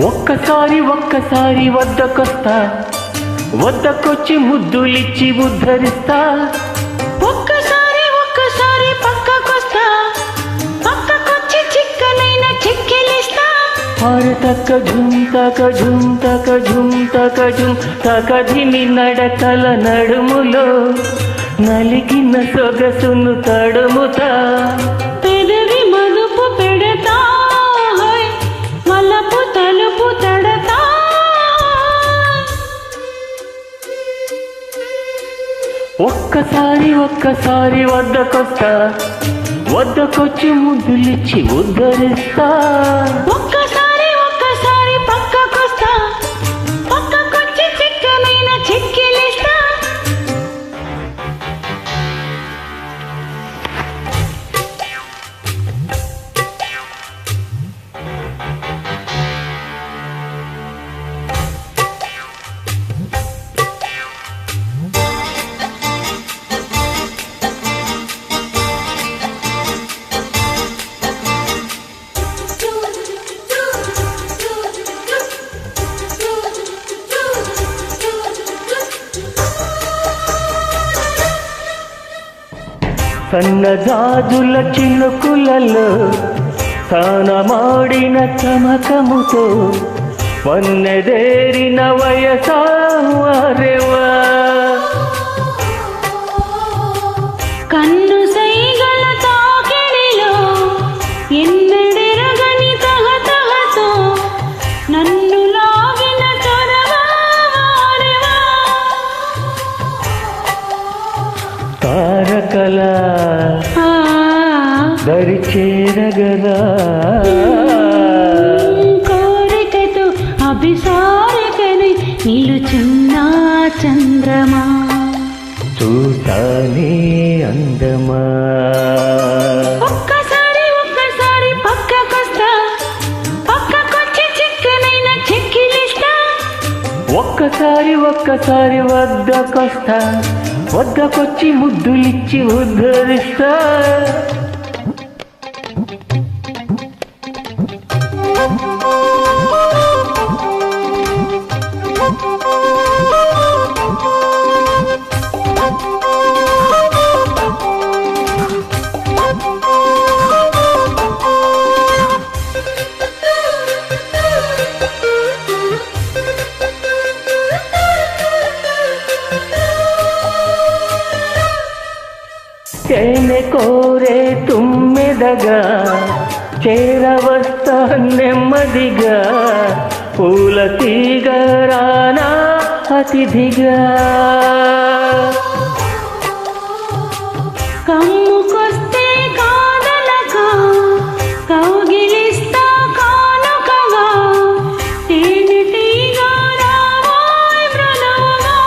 ఒక్కసారి ఒక్కసారి వద్దకొస్తా. వద్దకొచ్చి ముద్దులిచ్చి ఉద్ధరిస్తా. ఒక్కసారి ఒక్కసారి పక్కకొస్తా. పక్కకొచ్చి చిక్కనైన చిక్కిలిస్తా. అరే తక్క ఝుమ్ తక ఝుమ్ తక ఝుమ్ తక ఝుమ్ తక ధిమి నడకల నడుములో నలిగిన సొగసును తడుముతా. ఒక్కసారి ఒక్కసారి వద్దకొస్తా. వద్దకొచ్చి ముద్దులిచ్చి ఉద్ధరిస్తా. సన్నజాజుల చినుకులలో తానమాడిన చమకముతో వన్నెదేరిన వయసావరెవా కన్ను దరి చేరగరా కోరికతో అభిసారికని నిలుచున్న చంద్రమా. చూతానే అందమా? ఒక్కసారి ఒక్కసారి పక్కకొస్తా. పక్కకొచ్చి చిక్కనైన చెక్కిలిస్తా. ఒక్కసారి ఒక్కసారి వద్దకొస్తా. వద్దకొచ్చి ముద్దులిచ్చి ఉద్ధరిస్తా. తేనె కోరే తుమ్మెదగా చేరవస్తా నెమ్మదిగా పూల తీగరానా అతిథిగా. కమ్ముకొస్తే కౌగిలిస్తా కానుకగా ప్రణవగా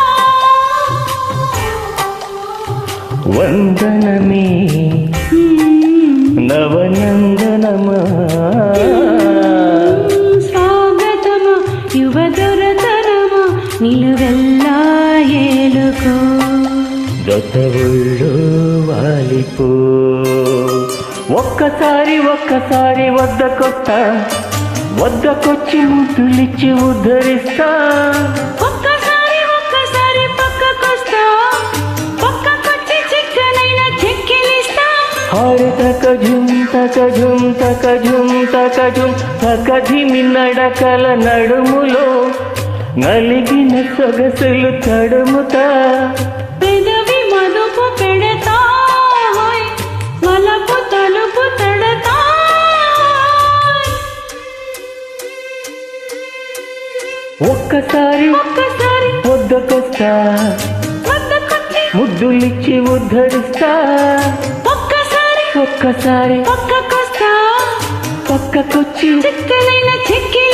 వందనమే స్వాగతమ యువదొరతరమ నిలువెల్లా ఏలుకో. వాలిపో. ఒక్కసారి ఒక్కసారి వద్దకొస్తా వద్దకొచ్చి ముద్దులిచ్చి ఉద్ధరిస్తా. ఝుమ్ తక ఝుమ్ తక ఝుమ్ తక ఝుమ్ తక ధిమి నడకల నడుములో నలిగిన సొగసులు తడుముతా. పెదవి మదుపు పెడతా మలపు తలుపు తడతా ఒక్కసారి ఒక్కసారి వద్దకొస్తా ముద్దులిచ్చి ఉద్ధరిస్తా ఒక్కసారి పక్కకొస్తా పక్కకొచ్చి చిక్కనైన చెక్కిలిస్తా